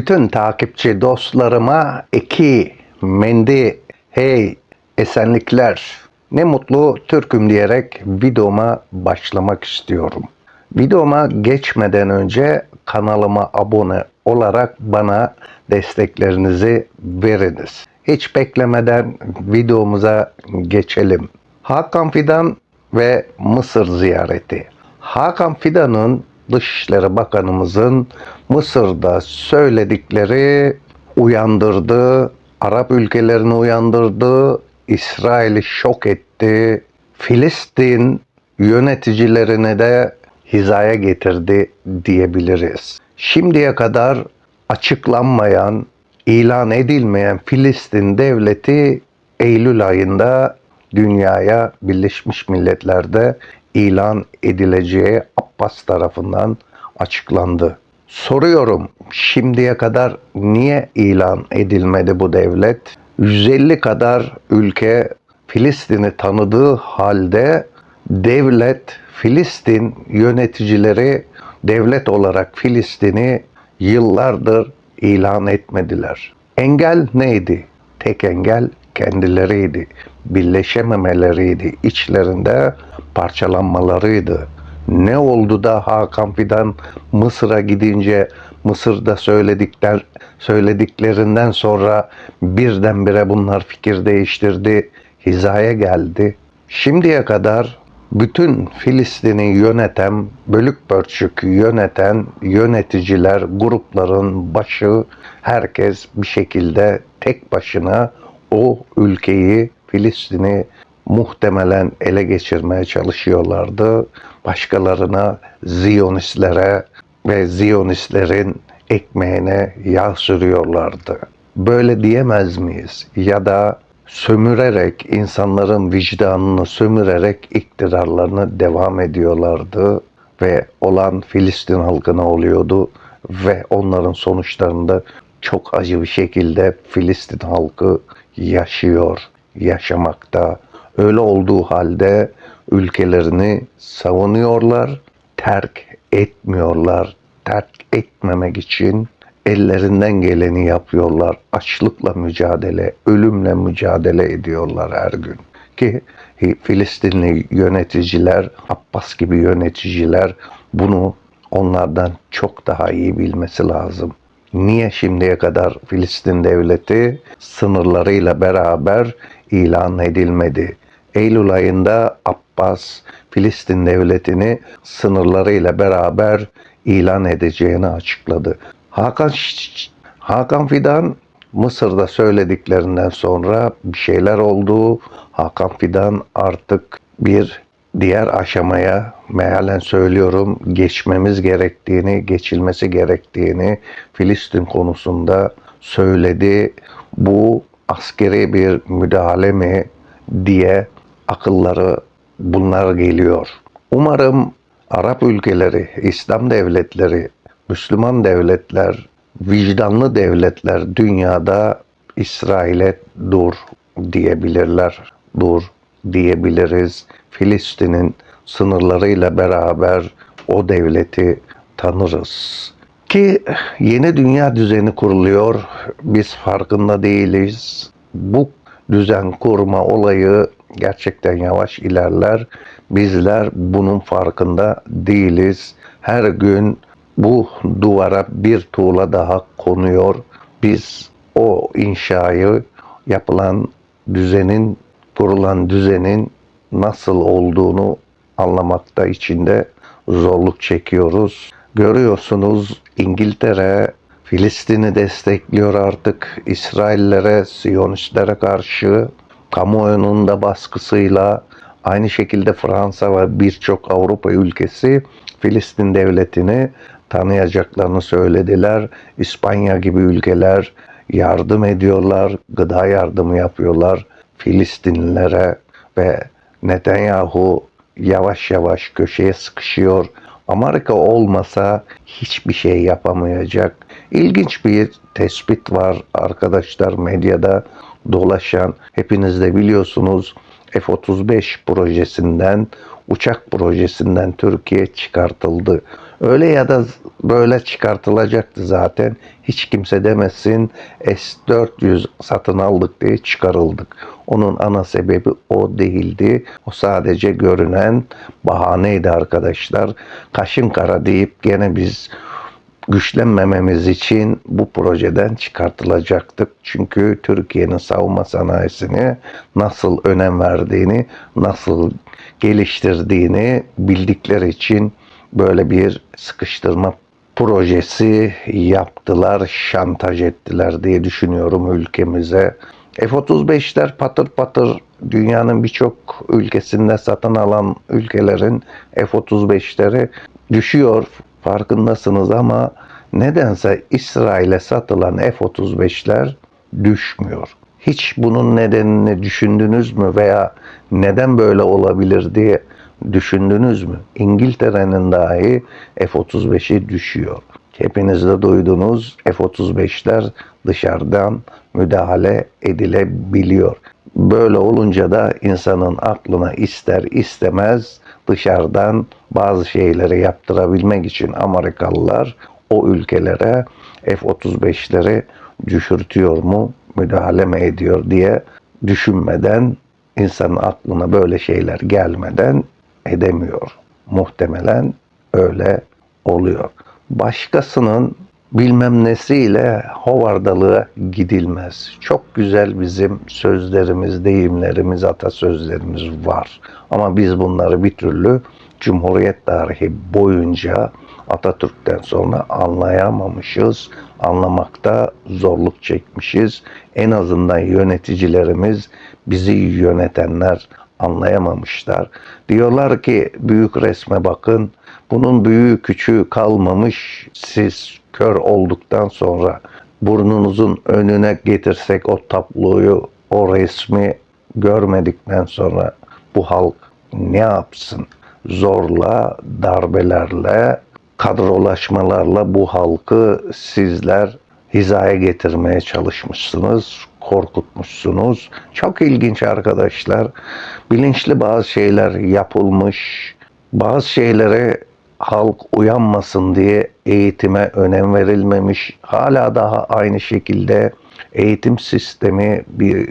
Bütün takipçi dostlarıma iki mendi hey esenlikler ne mutlu Türk'üm diyerek videoma başlamak istiyorum. Videoma geçmeden önce kanalıma abone olarak bana desteklerinizi veriniz. Hiç beklemeden videomuza geçelim. Hakan Fidan ve Mısır ziyareti. Hakan Fidan'ın Dışişleri Bakanımızın Mısır'da söyledikleri uyandırdı, Arap ülkelerini uyandırdı, İsrail'i şok etti, Filistin yöneticilerini de hizaya getirdi diyebiliriz. Şimdiye kadar açıklanmayan, ilan edilmeyen Filistin devleti Eylül ayında dünyaya Birleşmiş Milletler'de ilan edileceği Abbas tarafından açıklandı. Soruyorum şimdiye kadar niye ilan edilmedi bu devlet? 150 kadar ülke Filistin'i tanıdığı halde devlet Filistin yöneticileri devlet olarak Filistin'i yıllardır ilan etmediler. Engel neydi? Tek engel kendileriydi. Birleşememeleriydi. İçlerinde parçalanmalarıydı. Ne oldu da Hakan Fidan Mısır'a gidince Mısır'da söyledikler söylediklerinden sonra birdenbire bunlar fikir değiştirdi, hizaya geldi. Şimdiye kadar bütün Filistin'i yöneten, bölük pörçük yöneten yöneticiler, grupların başı herkes bir şekilde tek başına o ülkeyi, Filistin'i muhtemelen ele geçirmeye çalışıyorlardı. Başkalarına, Ziyonistlere ve Ziyonistlerin ekmeğine yağ sürüyorlardı. Böyle diyemez miyiz? Ya da sömürerek, insanların vicdanını sömürerek iktidarlarını devam ediyorlardı ve olan Filistin halkına oluyordu ve onların sonuçlarında çok acı bir şekilde Filistin halkı yaşıyor, yaşamakta. Öyle olduğu halde ülkelerini savunuyorlar, terk etmiyorlar. Terk etmemek için ellerinden geleni yapıyorlar. Açlıkla mücadele, ölümle mücadele ediyorlar her gün. Ki Filistinli yöneticiler, Abbas gibi yöneticiler bunu onlardan çok daha iyi bilmesi lazım. Niye şimdiye kadar Filistin devleti sınırlarıyla beraber ilan edilmedi? Eylül ayında Abbas Filistin devletini sınırlarıyla beraber ilan edeceğini açıkladı. Hakan Hakan Fidan Mısır'da söylediklerinden sonra bir şeyler oldu. Hakan Fidan artık bir diğer aşamaya mealen söylüyorum geçmemiz gerektiğini, geçilmesi gerektiğini Filistin konusunda söyledi. Bu askeri bir müdahale mi diye akılları bunlar geliyor. Umarım Arap ülkeleri, İslam devletleri, Müslüman devletler, vicdanlı devletler dünyada İsrail'e dur diyebilirler. Dur diyebiliriz. Filistin'in sınırlarıyla beraber o devleti tanırız. Ki yeni dünya düzeni kuruluyor. Biz farkında değiliz. Bu düzen kurma olayı gerçekten yavaş ilerler. Bizler bunun farkında değiliz. Her gün bu duvara bir tuğla daha konuyor. Biz o inşayı yapılan düzenin, kurulan düzenin nasıl olduğunu anlamakta içinde zorluk çekiyoruz. Görüyorsunuz İngiltere Filistin'i destekliyor artık. İsraillere, Siyonistlere karşı kamuoyunun da baskısıyla aynı şekilde Fransa ve birçok Avrupa ülkesi Filistin devletini tanıyacaklarını söylediler. İspanya gibi ülkeler yardım ediyorlar, gıda yardımı yapıyorlar Filistinlilere ve Netanyahu yavaş yavaş köşeye sıkışıyor. Amerika olmasa hiçbir şey yapamayacak. İlginç bir tespit var arkadaşlar medyada dolaşan. Hepiniz de biliyorsunuz F-35 projesinden, uçak projesinden Türkiye çıkartıldı. Öyle ya da böyle çıkartılacaktı zaten. Hiç kimse demesin S-400 satın aldık diye çıkarıldık. Onun ana sebebi o değildi. O sadece görünen bahaneydi arkadaşlar. Kaşın kara deyip gene biz güçlenmememiz için bu projeden çıkartılacaktık. Çünkü Türkiye'nin savunma sanayisini nasıl önem verdiğini, nasıl geliştirdiğini bildikleri için böyle bir sıkıştırma projesi yaptılar, şantaj ettiler diye düşünüyorum ülkemize. F-35'ler patır patır dünyanın birçok ülkesinde satın alan ülkelerin F-35'leri düşüyor farkındasınız ama nedense İsrail'e satılan F-35'ler düşmüyor. Hiç bunun nedenini düşündünüz mü veya neden böyle olabilir diye düşündünüz mü? İngiltere'nin dahi F-35'i düşüyor. Hepiniz de duydunuz F-35'ler dışarıdan müdahale edilebiliyor. Böyle olunca da insanın aklına ister istemez dışarıdan bazı şeyleri yaptırabilmek için Amerikalılar o ülkelere F-35'leri düşürtüyor mu, müdahale mi ediyor diye düşünmeden insanın aklına böyle şeyler gelmeden edemiyor. Muhtemelen öyle oluyor. Başkasının bilmem nesiyle hovardalığa gidilmez. Çok güzel bizim sözlerimiz, deyimlerimiz, atasözlerimiz var. Ama biz bunları bir türlü Cumhuriyet tarihi boyunca Atatürk'ten sonra anlayamamışız. Anlamakta zorluk çekmişiz. En azından yöneticilerimiz, bizi yönetenler anlayamamışlar. Diyorlar ki büyük resme bakın. Bunun büyüğü küçüğü kalmamış. Siz kör olduktan sonra burnunuzun önüne getirsek o tabloyu, o resmi görmedikten sonra bu halk ne yapsın? Zorla, darbelerle, kadrolaşmalarla bu halkı sizler hizaya getirmeye çalışmışsınız, korkutmuşsunuz. Çok ilginç arkadaşlar. Bilinçli bazı şeyler yapılmış. Bazı şeylere halk uyanmasın diye eğitime önem verilmemiş. Hala daha aynı şekilde eğitim sistemi bir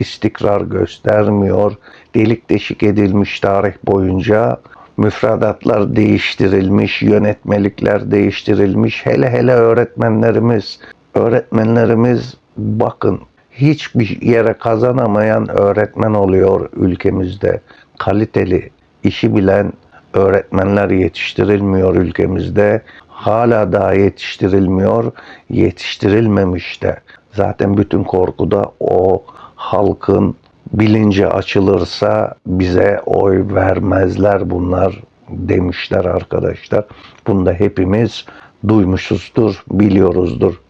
istikrar göstermiyor. Delik deşik edilmiş tarih boyunca müfredatlar değiştirilmiş, yönetmelikler değiştirilmiş. Hele hele öğretmenlerimiz, öğretmenlerimiz bakın hiçbir yere kazanamayan öğretmen oluyor ülkemizde. Kaliteli, işi bilen öğretmenler yetiştirilmiyor ülkemizde. Hala daha yetiştirilmiyor, yetiştirilmemiş de. Zaten bütün korku da o halkın bilinci açılırsa bize oy vermezler bunlar demişler arkadaşlar. Bunu da hepimiz duymuşuzdur, biliyoruzdur.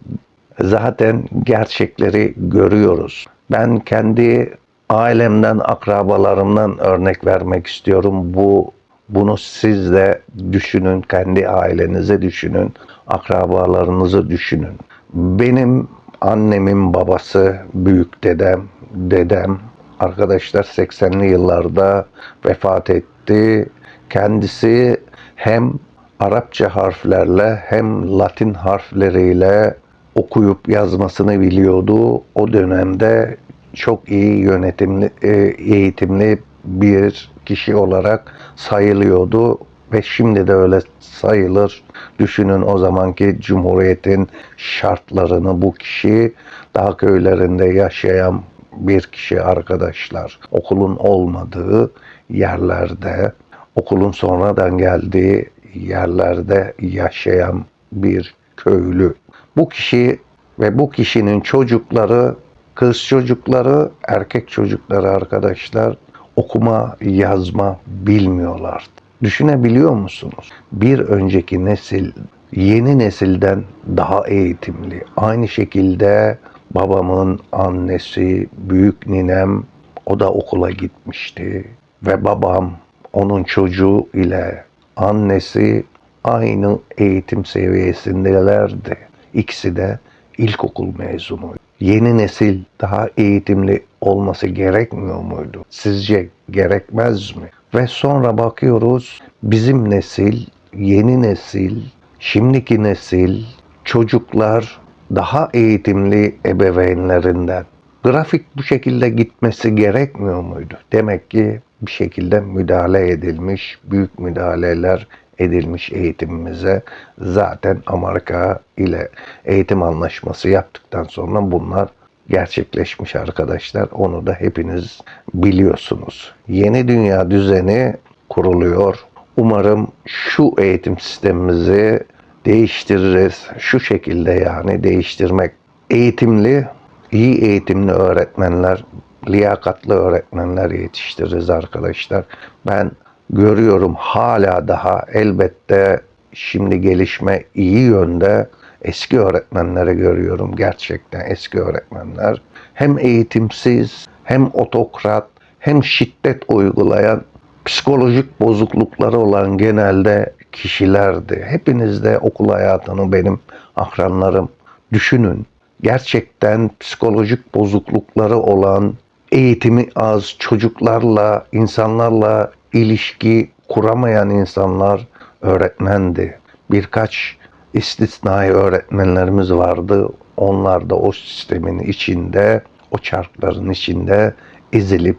Zaten gerçekleri görüyoruz. Ben kendi ailemden, akrabalarımdan örnek vermek istiyorum. Bu bunu siz de düşünün, kendi ailenize düşünün, akrabalarınızı düşünün. Benim annemin babası, büyük dedem, dedem arkadaşlar 80'li yıllarda vefat etti. Kendisi hem Arapça harflerle hem Latin harfleriyle okuyup yazmasını biliyordu. O dönemde çok iyi yönetimli, e, eğitimli bir kişi olarak sayılıyordu ve şimdi de öyle sayılır. Düşünün o zamanki Cumhuriyet'in şartlarını bu kişi daha köylerinde yaşayan bir kişi arkadaşlar. Okulun olmadığı yerlerde, okulun sonradan geldiği yerlerde yaşayan bir köylü. Bu kişi ve bu kişinin çocukları, kız çocukları, erkek çocukları arkadaşlar okuma, yazma bilmiyorlardı. Düşünebiliyor musunuz? Bir önceki nesil yeni nesilden daha eğitimli. Aynı şekilde babamın annesi, büyük ninem o da okula gitmişti ve babam onun çocuğu ile annesi aynı eğitim seviyesindelerdi. İkisi de ilkokul mezunu. Yeni nesil daha eğitimli olması gerekmiyor muydu? Sizce gerekmez mi? Ve sonra bakıyoruz bizim nesil, yeni nesil, şimdiki nesil, çocuklar daha eğitimli ebeveynlerinden. Grafik bu şekilde gitmesi gerekmiyor muydu? Demek ki bir şekilde müdahale edilmiş, büyük müdahaleler edilmiş eğitimimize. Zaten Amerika ile eğitim anlaşması yaptıktan sonra bunlar gerçekleşmiş arkadaşlar. Onu da hepiniz biliyorsunuz. Yeni dünya düzeni kuruluyor. Umarım şu eğitim sistemimizi değiştiririz. Şu şekilde yani değiştirmek. Eğitimli, iyi eğitimli öğretmenler, liyakatlı öğretmenler yetiştiririz arkadaşlar. Ben görüyorum hala daha elbette şimdi gelişme iyi yönde eski öğretmenleri görüyorum gerçekten eski öğretmenler hem eğitimsiz hem otokrat hem şiddet uygulayan psikolojik bozuklukları olan genelde kişilerdi. Hepiniz de okul hayatını benim akranlarım düşünün. Gerçekten psikolojik bozuklukları olan, eğitimi az, çocuklarla, insanlarla ilişki kuramayan insanlar öğretmendi. Birkaç istisnai öğretmenlerimiz vardı. Onlar da o sistemin içinde, o çarkların içinde ezilip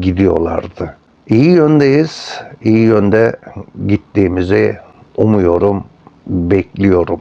gidiyorlardı. İyi yöndeyiz. İyi yönde gittiğimizi umuyorum, bekliyorum.